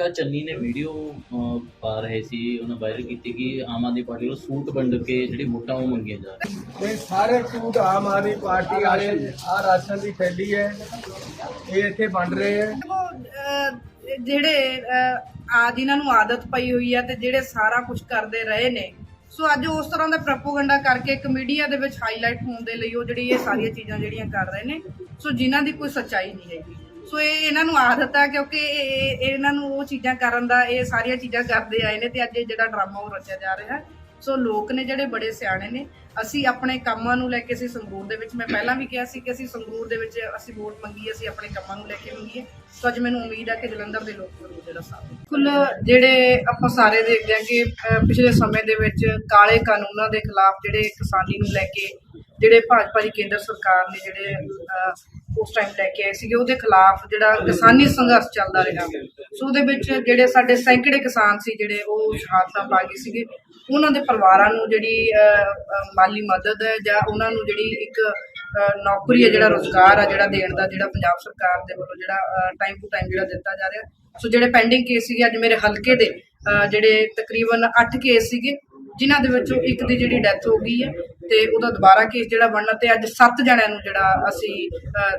ਆ ਚੰਨੀ ਨੇ ਵੀਡੀਓ ਪਾ ਰਹੇ ਸੀ ਉਹਨਾਂ ਵਾਇਰਲ ਕੀਤੀ ਕਿ ਆਮ ਆਦਮੀ ਪਾਰਟੀ ਵੱਲੋਂ ਸੂਟ ਵੰਡ ਕੇ ਜਿਹੜੀ ਵੋਟਾਂ ਉਹ ਮੰਗੀਆਂ ਜਾ ਰਹੀਆਂ ਇਹ ਸਾਰੇ ਸੂਟ ਆਮ ਆਦਮੀ ਪਾਰਟੀ ਵਾਲੇ ਆ ਰਾਸ਼ਨ ਦੀ ਥੈਲੀ ਹੈ ਇਹ ਇੱਥੇ ਵੰਡ ਰਹੇ ਹੈ। ਜਿਹੜੇ ਆ ਜਿਨ੍ਹਾਂ ਨੂੰ ਆਦਤ ਪਈ ਹੋਈ ਹੈ ਤੇ ਜਿਹੜੇ ਸਾਰਾ ਕੁਝ ਕਰਦੇ ਰਹੇ ਨੇ ਸੋ ਅੱਜ ਉਸ ਤਰ੍ਹਾਂ ਦਾ ਪ੍ਰੋਪਗੈਂਡਾ ਕਰਕੇ ਇੱਕ ਮੀਡੀਆ ਦੇ ਵਿੱਚ ਹਾਈਲਾਈਟ ਹੋਣ ਦੇ ਲਈ ਉਹ ਜਿਹੜੀ ਇਹ ਸਾਰੀਆਂ ਚੀਜ਼ਾਂ ਜਿਹੜੀਆਂ ਕਰ ਰਹੇ ਨੇ ਸੋ ਜਿਨ੍ਹਾਂ ਦੀ ਕੋਈ ਸੱਚਾਈ ਨਹੀਂ ਹੈਗੀ। ਸੋ ਇਹ ਇਹਨਾਂ ਨੂੰ ਆਦਤ ਹੈ ਕਿਉਂਕਿ ਇਹ- ਇਹਨਾਂ ਨੂੰ ਉਹ ਚੀਜ਼ਾਂ ਕਰਨ ਦਾ, ਇਹ ਸਾਰੀਆਂ ਚੀਜ਼ਾਂ ਕਰਦੇ ਆਏ ਨੇ ਤੇ ਅੱਜ ਇਹ ਜਿਹੜਾ ਡਰਾਮਾ ਉਹ ਰਚਿਆ ਜਾ ਰਿਹਾ ਸੋ ਲੋਕ ਨੇ ਜਿਹੜੇ ਬੜੇ ਸਿਆਣੇ ਨੇ, ਅਸੀਂ ਆਪਣੇ ਕੰਮਾਂ ਨੂੰ ਲੈ ਕੇ ਅਸੀਂ ਸੰਗਰੂਰ ਦੇ ਵਿੱਚ, ਮੈਂ ਪਹਿਲਾਂ ਵੀ ਕਿਹਾ ਸੀ ਕਿ ਅਸੀਂ ਸੰਗਰੂਰ ਦੇ ਵਿੱਚ ਅਸੀਂ ਵੋਟ ਮੰਗੀ, ਅਸੀਂ ਆਪਣੇ ਕੰਮਾਂ ਨੂੰ ਲੈ ਕੇ ਮੰਗੀ ਸੋ ਅੱਜ ਮੈਨੂੰ ਉਮੀਦ ਆ ਕਿ ਜਲੰਧਰ ਦੇ ਲੋਕ ਜ਼ਰੂਰ ਜਿਹੜਾ ਸਾਥ ਦੇਣਗੇ। ਜਿਹੜੇ ਆਪਾਂ ਸਾਰੇ ਦੇਖਦੇ ਹਾਂ ਕਿ ਪਿਛਲੇ ਸਮੇਂ ਦੇ ਵਿੱਚ ਕਾਲੇ ਕਾਨੂੰਨਾਂ ਦੇ ਖਿਲਾਫ ਜਿਹੜੇ ਕਿਸਾਨੀ ਨੂੰ ਲੈ ਕੇ, ਜਿਹੜੇ ਭਾਜਪਾ ਦੀ ਕੇਂਦਰ ਸਰਕਾਰ ਨੇ ਜਿਹੜੇ ਉਸ ਟਾਈਮ ਲੈ ਕੇ ਆਏ ਸੀਗੇ, ਉਹਦੇ ਖਿਲਾਫ ਜਿਹੜਾ ਕਿਸਾਨੀ ਸੰਘਰਸ਼ ਚੱਲਦਾ ਰਿਹਾ। ਸੋ ਉਹਦੇ ਵਿੱਚ ਜਿਹੜੇ ਸਾਡੇ ਸੈਂਕੜੇ ਕਿਸਾਨ ਸੀ ਜਿਹੜੇ ਉਹ ਸ਼ਹਾਦਤਾਂ ਪਾ ਗਏ ਸੀਗੇ। ਉਹਨਾਂ ਦੇ ਪਰਿਵਾਰਾਂ ਨੂੰ ਜਿਹੜੀ ਮਾਲੀ ਮਦਦ ਹੈ ਜਾਂ ਉਹਨਾਂ ਨੂੰ ਜਿਹੜੀ ਇੱਕ ਨੌਕਰੀ ਹੈ ਜਿਹੜਾ ਰੋਜ਼ਗਾਰ ਆ ਜਿਹੜਾ ਦੇਣ ਦਾ, ਜਿਹੜਾ ਪੰਜਾਬ ਸਰਕਾਰ ਦੇ ਵੱਲੋਂ ਜਿਹੜਾ ਟਾਈਮ ਟੂ ਟਾਈਮ ਜਿਹੜਾ ਦਿੱਤਾ ਜਾ ਰਿਹਾ। ਸੋ ਜਿਹੜੇ ਪੈਂਡਿੰਗ ਕੇਸ ਸੀਗੇ, ਅੱਜ ਮੇਰੇ ਹਲਕੇ ਦੇ ਜਿਹੜੇ ਤਕਰੀਬਨ 8 ਕੇਸ ਸੀਗੇ ਜਿਨ੍ਹਾਂ ਦੇ ਵਿੱਚੋਂ ਇੱਕ ਦੀ ਜਿਹੜੀ ਡੈਥ ਹੋ ਗਈ ਹੈ ਤੇ ਉਹਦਾ ਦੁਬਾਰਾ ਕੇਸ ਜਿਹੜਾ ਬਣਨਾ ਤੇ ਅੱਜ 7 ਜਣਿਆਂ ਨੂੰ ਜਿਹੜਾ ਅਸੀਂ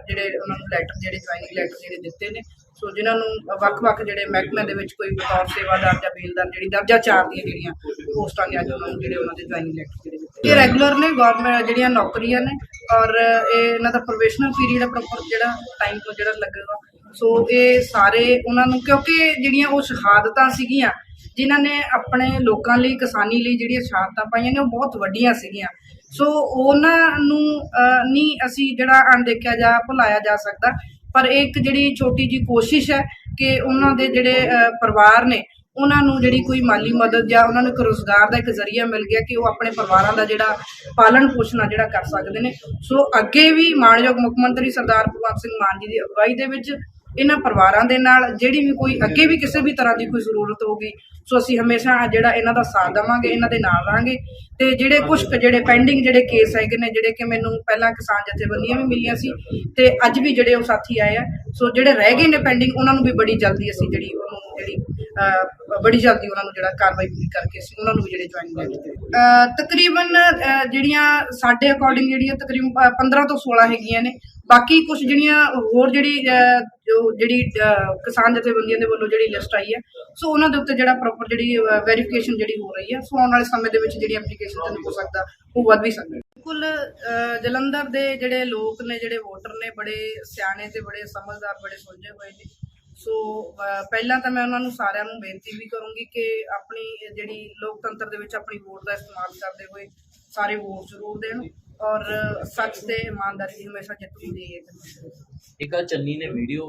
ਜਿਹੜੇ ਉਹਨਾਂ ਨੂੰ ਲੈਟਰ ਜਿਹੜੇ ਜੁਆਇਨਿੰਗ ਲੈਟਰ ਜਿਹੜੇ ਦਿੱਤੇ ਨੇ। ਸੋ ਜਿਨ੍ਹਾਂ ਨੂੰ ਵੱਖ-ਵੱਖ ਜਿਹੜੇ ਮਹਿਕਮਿਆਂ ਦੇ ਵਿੱਚ ਕੋਈ ਬਤੌਰ ਸੇਵਾਦਾਰ ਜਾਂ ਬੇਲਦਾਰ ਜਿਹੜੀ ਦਰਜਾ ਚਾਰ ਦੀਆਂ ਜਿਹੜੀਆਂ ਪੋਸਟਾਂ ਨੇ, ਅੱਜ ਉਹਨਾਂ ਨੂੰ ਜਿਹੜੇ ਉਹਨਾਂ ਦੇ ਜੁਆਇਨਿੰਗ ਲੈਟਰ ਜਿਹੜੇ ਦਿੱਤੇ ਇਹ ਰੈਗੂਲਰ ਨੇ ਗਵਰਨਮੈਂਟ ਜਿਹੜੀਆਂ ਨੌਕਰੀਆਂ ਨੇ ਔਰ ਇਹ ਇਹਨਾਂ ਦਾ ਪ੍ਰੋਬੇਸ਼ਨਲ ਪੀਰੀਅਡ ਪ੍ਰੋਪਰ ਜਿਹੜਾ ਟਾਈਮ ਤੋਂ ਜਿਹੜਾ ਲੱਗੇਗਾ ਸੋ ਇਹ ਸਾਰੇ ਉਹਨਾਂ ਨੂੰ, ਕਿਉਂਕਿ ਜਿਹੜੀਆਂ ਉਹ ਸ਼ਹਾਦਤਾਂ ਸੀਗੀਆਂ, ਜਿਨ੍ਹਾਂ ਨੇ ਆਪਣੇ ਲੋਕਾਂ ਲਈ, ਕਿਸਾਨੀ ਲਈ ਜਿਹੜੀਆਂ ਸ਼ਹਾਦਤਾਂ ਪਾਈਆਂ ਨੇ, ਉਹ ਬਹੁਤ ਵੱਡੀਆਂ ਸੀਗੀਆਂ। ਸੋ ਉਹਨਾਂ ਨੂੰ ਨਹੀਂ ਅਸੀਂ ਜਿਹੜਾ ਅਣਦੇਖਿਆ ਜਾ, ਭੁਲਾਇਆ ਜਾ ਸਕਦਾ, ਪਰ ਇਹ ਇੱਕ ਜਿਹੜੀ ਛੋਟੀ ਜੀ ਕੋਸ਼ਿਸ਼ ਹੈ ਕਿ ਉਹਨਾਂ ਦੇ ਜਿਹੜੇ ਪਰਿਵਾਰ ਨੇ, ਉਹਨਾਂ ਨੂੰ ਜਿਹੜੀ ਕੋਈ ਮਾਲੀ ਮਦਦ ਜਾਂ ਉਹਨਾਂ ਨੂੰ ਇੱਕ ਰੋਜ਼ਗਾਰ ਦਾ ਇੱਕ ਜ਼ਰੀਆ ਮਿਲ ਗਿਆ ਕਿ ਉਹ ਆਪਣੇ ਪਰਿਵਾਰਾਂ ਦਾ ਜਿਹੜਾ ਪਾਲਣ ਪੋਸ਼ਣ ਆ ਜਿਹੜਾ ਕਰ ਸਕਦੇ ਨੇ। ਸੋ ਅੱਗੇ ਵੀ ਮਾਨਯੋਗ ਮੁੱਖ ਮੰਤਰੀ ਸਰਦਾਰ ਭਗਵੰਤ ਸਿੰਘ ਮਾਨ ਜੀ ਦੀ ਅਗਵਾਈ ਦੇ ਵਿੱਚ ਇਹਨਾਂ ਪਰਿਵਾਰਾਂ ਦੇ ਨਾਲ, ਜਿਹੜੀ ਵੀ ਕੋਈ ਅੱਗੇ ਵੀ ਕਿਸੇ ਵੀ ਤਰ੍ਹਾਂ ਦੀ ਕੋਈ ਜ਼ਰੂਰਤ ਹੋਊਗੀ ਸੋ ਅਸੀਂ ਹਮੇਸ਼ਾ ਜਿਹੜਾ ਇਹਨਾਂ ਦਾ ਸਾਥ ਦੇਵਾਂਗੇ, ਇਹਨਾਂ ਦੇ ਨਾਲ ਰਹਾਂਗੇ। ਤੇ ਜਿਹੜੇ ਕੁਝ ਜਿਹੜੇ ਪੈਂਡਿੰਗ ਜਿਹੜੇ ਕੇਸ ਹੈਗੇ ਨੇ, ਜਿਹੜੇ ਕਿ ਮੈਨੂੰ ਪਹਿਲਾਂ ਕਿਸਾਨ ਜਥੇਬੰਦੀਆਂ ਵੀ ਮਿਲੀਆਂ ਸੀ ਤੇ ਅੱਜ ਵੀ ਜਿਹੜੇ ਉਹ ਸਾਥੀ ਆਏ ਆ। ਸੋ ਜਿਹੜੇ ਰਹਿ ਗਏ ਨੇ ਪੈਂਡਿੰਗ ਉਹਨਾਂ ਨੂੰ ਵੀ ਬੜੀ ਜਲਦੀ ਅਸੀਂ ਜਿਹੜੀ ਉਹਨੂੰ ਜਿਹੜੀ ਬੜੀ ਜਲਦੀ ਉਹਨਾਂ ਨੂੰ ਜਿਹੜਾ ਕਾਰਵਾਈ ਪੂਰੀ ਕਰਕੇ ਅਸੀਂ ਉਹਨਾਂ ਨੂੰ ਵੀ ਜਿਹੜੇ ਜੁਆਇਨ ਕਰਾਂਗੇ ਤਕਰੀਬਨ ਜਿਹੜੀਆਂ ਸਾਡੇ ਅਕੋਰਡਿੰਗ ਜਿਹੜੀਆਂ ਤਕਰੀਬਨ ਪ- 15 ਤੋਂ 16 ਹੈਗੀਆਂ ਨੇ। ਬਾਕੀ ਕੁਝ ਜਿਹੜੀਆਂ ਹੋਰ ਜਿਹੜੀ ਜਿਹੜੀ ਕਿਸਾਨ ਜਥੇਬੰਦੀਆਂ ਦੇ ਵੱਲੋਂ ਜਿਹੜੀ ਲਿਸਟ ਆਈ ਹੈ ਸੋ ਉਹਨਾਂ ਦੇ ਉੱਤੇ ਜਿਹੜਾ ਪ੍ਰੋਪਰ ਜਿਹੜੀ ਵੈਰੀਫਿਕੇਸ਼ਨ ਜਿਹੜੀ ਹੋ ਰਹੀ ਹੈ ਸੋ ਆਉਣ ਵਾਲੇ ਸਮੇਂ ਦੇ ਵਿੱਚ ਜਿਹੜੀ ਐਪਲੀਕੇਸ਼ਨ ਹੋ ਸਕਦਾ, ਉਹ ਵੱਧ ਵੀ ਸਕਦਾ ਬਿਲਕੁਲ ਜਲੰਧਰ ਦੇ ਜਿਹੜੇ ਲੋਕ ਨੇ, ਜਿਹੜੇ ਵੋਟਰ ਨੇ, ਬੜੇ ਸਿਆਣੇ ਤੇ ਬੜੇ ਸਮਝਦਾਰ, ਬੜੇ ਸੁਲਝੇ ਹੋਏ ਨੇ। ਸੋ ਪਹਿਲਾਂ ਤਾਂ ਮੈਂ ਉਹਨਾਂ ਨੂੰ ਸਾਰਿਆਂ ਨੂੰ ਬੇਨਤੀ ਵੀ ਕਰੂੰਗੀ ਕਿ ਆਪਣੀ ਜਿਹੜੀ ਲੋਕਤੰਤਰ ਦੇ ਵਿੱਚ ਆਪਣੀ ਵੋਟ ਦਾ ਇਸਤੇਮਾਲ ਕਰਦੇ ਹੋਏ ਸਾਰੇ ਵੋਟ ਜ਼ਰੂਰ ਦੇਣ। ਔਰ ਸੱਚ ਤੇ ਇਮਾਨਦਾਰੀ ਹਮੇਸ਼ਾ ਜਿੱਤ ਹੁੰਦੀ ਹੈ। ਇੱਕ ਆ ਚੰਨੀ ਨੇ ਵੀਡੀਓ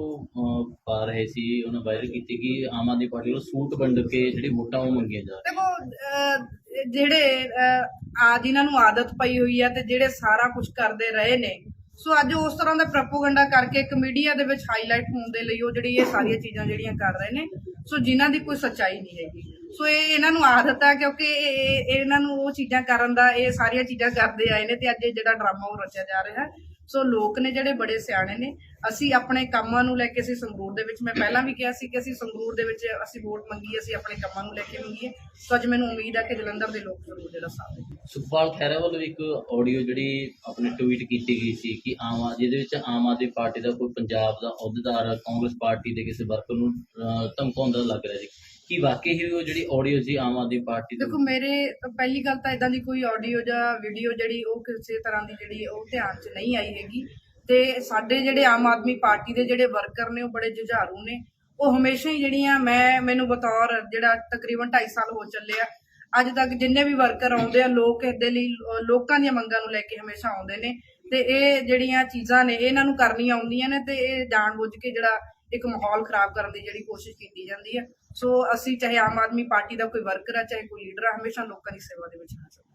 ਪਾ ਰਹੇ ਸੀ ਉਹਨਾਂ ਵਾਇਰਲ ਕੀਤੀ ਕਿ ਆਮ ਆਦਮੀ ਪਾਰਟੀ ਵੱਲੋਂ ਸੂਟ ਵੰਡ ਕੇ ਜਿਹੜੀ ਵੋਟਾਂ ਉਹ ਮੰਗੀਆਂ ਜਾ ਰਹੀਆਂ। ਦੇਖੋ ਜਿਹੜੇ ਆ ਜਿਨ੍ਹਾਂ ਨੂੰ ਆਦਤ ਪਈ ਹੋਈ ਹੈ ਤੇ ਜਿਹੜੇ ਸਾਰਾ ਕੁਝ ਕਰਦੇ ਰਹੇ ਨੇ ਸੋ ਅੱਜ ਉਸ ਤਰ੍ਹਾਂ ਦਾ ਪ੍ਰੋਪਗੈਂਡਾ ਕਰਕੇ ਕਮੀਡੀਆ ਦੇ ਵਿੱਚ ਹਾਈਲਾਈਟ ਹੋਣ ਦੇ ਲਈ ਉਹ ਜਿਹੜੀ ਇਹ ਸਾਰੀਆਂ ਚੀਜ਼ਾਂ ਜਿਹੜੀਆਂ ਕਰ ਰਹੇ ਨੇ ਸੋ ਜਿਨ੍ਹਾਂ ਦੀ ਕੋਈ ਸੱਚਾਈ ਨਹੀਂ ਹੈਗੀ। ਸੋ ਇਹ ਇਹਨਾਂ ਨੂੰ ਆਦਤ ਹੈ ਕਿਉਂਕਿ ਇਹ- ਇਹਨਾਂ ਨੂੰ ਉਹ ਚੀਜ਼ਾਂ ਕਰਨ ਦਾ, ਇਹ ਸਾਰੀਆਂ ਚੀਜ਼ਾਂ ਕਰਦੇ ਆਏ ਨੇ ਤੇ ਅੱਜ ਜਿਹੜਾ ਡਰਾਮਾ ਉਹ ਰਚਿਆ ਜਾ ਰਿਹਾ। ਹੈ ਸੋ ਲੋਕ ਨੇ ਜਿਹੜੇ ਬੜੇ ਸਿਆਣੇ ਨੇ ਅਸੀਂ ਆਪਣੇ ਕੰਮਾਂ ਨੂੰ ਲੈ ਕੇ ਅਸੀਂ ਸੰਗਰੂਰ ਦੇ ਵਿੱਚ ਮੈਂ ਪਹਿਲਾਂ ਵੀ ਕਿਹਾ ਸੀ ਕਿ ਅਸੀਂ ਸੰਗਰੂਰ ਦੇ ਵਿੱਚ ਅਸੀਂ ਵੋਟ ਮੰਗੀ ਅਸੀਂ ਆਪਣੇ ਕੰਮਾਂ ਨੂੰ ਲੈ ਕੇ ਮੰਗੀ ਸੋ ਅੱਜ ਮੈਨੂੰ ਉਮੀਦ ਆ ਕਿ ਜਲੰਧਰ ਦੇ ਲੋਕ ਜ਼ਰੂਰ ਜਿਹੜਾ ਸਾਥ ਦੇਣਗੇ। ਸੁਖਪਾਲ ਖਹਿਰਾ ਵੱਲੋਂ ਇੱਕ ਆਡੀਓ ਜਿਹੜੀ ਆਪਣੇ ਟਵੀਟ ਕੀਤੀ ਗਈ ਸੀ ਕਿ ਆਮ ਆ- ਜਿਹਦੇ ਵਿੱਚ ਆਮ ਆਦਮੀ ਪਾਰਟੀ ਦਾ ਕੋਈ ਪੰਜਾਬ ਦਾ ਅਹੁਦੇਦਾਰ ਕਾਂਗਰਸ ਪਾਰਟੀ ਦੇ ਕਿਸੇ ਵਰਕਰ ਨੂੰ ਅਹ, ਧਮਕਾਉਂਦਾ ਲੱਗ ਰਿਹਾ ਸੀ। ਕੀ ਵਾਕਈ ਹੀ ਉਹ ਜਿਹੜੀ ਆਡੀਓ ਸੀ ਆਮ ਆਦਮੀ ਪਾਰਟੀ ਦੀ ਦੇਖੋ ਮੇਰੇ ਪਹਿਲੀ ਗੱਲ ਤਾਂ ਇਦਾਂ ਦੀ ਕੋਈ ਆਡੀਓ ਜਾਂ ਵੀਡੀਓ ਜਿਹੜੀ ਉਹ ਕਿਸੇ ਤਰ੍ਹਾਂ ਦੀ ਜਿਹੜੀ ਉਹ ਧਿਆਨ 'ਚ ਨਹੀਂ ਆਈ ਹੈਗੀ। ਤੇ ਸਾਡੇ ਜਿਹੜੇ ਆਮ ਆਦਮੀ ਪਾਰਟੀ ਦੇ ਜਿਹੜੇ ਵਰਕਰ ਨੇ ਉਹ ਬੜੇ ਜੁਝਾਰੂ ਨੇ। ਉਹ ਹਮੇਸ਼ਾ ਹੀ ਜਿਹੜੀਆਂ ਮੈਂ ਮੈਨੂੰ ਬਤੌਰ ਜਿਹੜਾ ਤਕਰੀਬਨ 2.5 ਸਾਲ ਹੋ ਚੱਲੇ ਆ ਅੱਜ ਤੱਕ ਜਿੰਨੇ ਵੀ ਵਰਕਰ ਆਉਂਦੇ ਆ ਲੋਕ ਇਹਦੇ ਲਈ ਲੋਕਾਂ ਦੀਆਂ ਮੰਗਾਂ ਨੂੰ ਲੈ ਕੇ ਹਮੇਸ਼ਾ ਆਉਂਦੇ ਨੇ। ਤੇ ਇਹ ਜਿਹੜੀਆਂ ਚੀਜ਼ਾਂ ਨੇ ਇਹ ਇਹਨਾਂ ਨੂੰ ਕਰਨੀਆਂ ਆਉਂਦੀਆਂ ਨੇ ਤੇ ਇਹ ਜਾਣਬੁੱਝ ਕੇ ਜਿਹੜਾ ਇੱਕ ਮਾਹੌਲ ਖਰਾਬ ਕਰਨ ਦੀ ਜਿਹੜੀ ਕੋਸ਼ਿਸ਼ ਕੀਤੀ ਜਾਂਦੀ ਹੈ ਸੋ ਅਸੀਂ ਚਾਹੇ ਆਮ ਆਦਮੀ ਪਾਰਟੀ ਦਾ ਕੋਈ ਵਰਕਰ ਆ, ਚਾਹੇ ਕੋਈ ਲੀਡਰ ਆ, ਹਮੇਸ਼ਾ ਲੋਕਾਂ ਦੀ ਸੇਵਾ ਦੇ ਵਿੱਚ ਹਾਜ਼ਰ ਹਾਂ।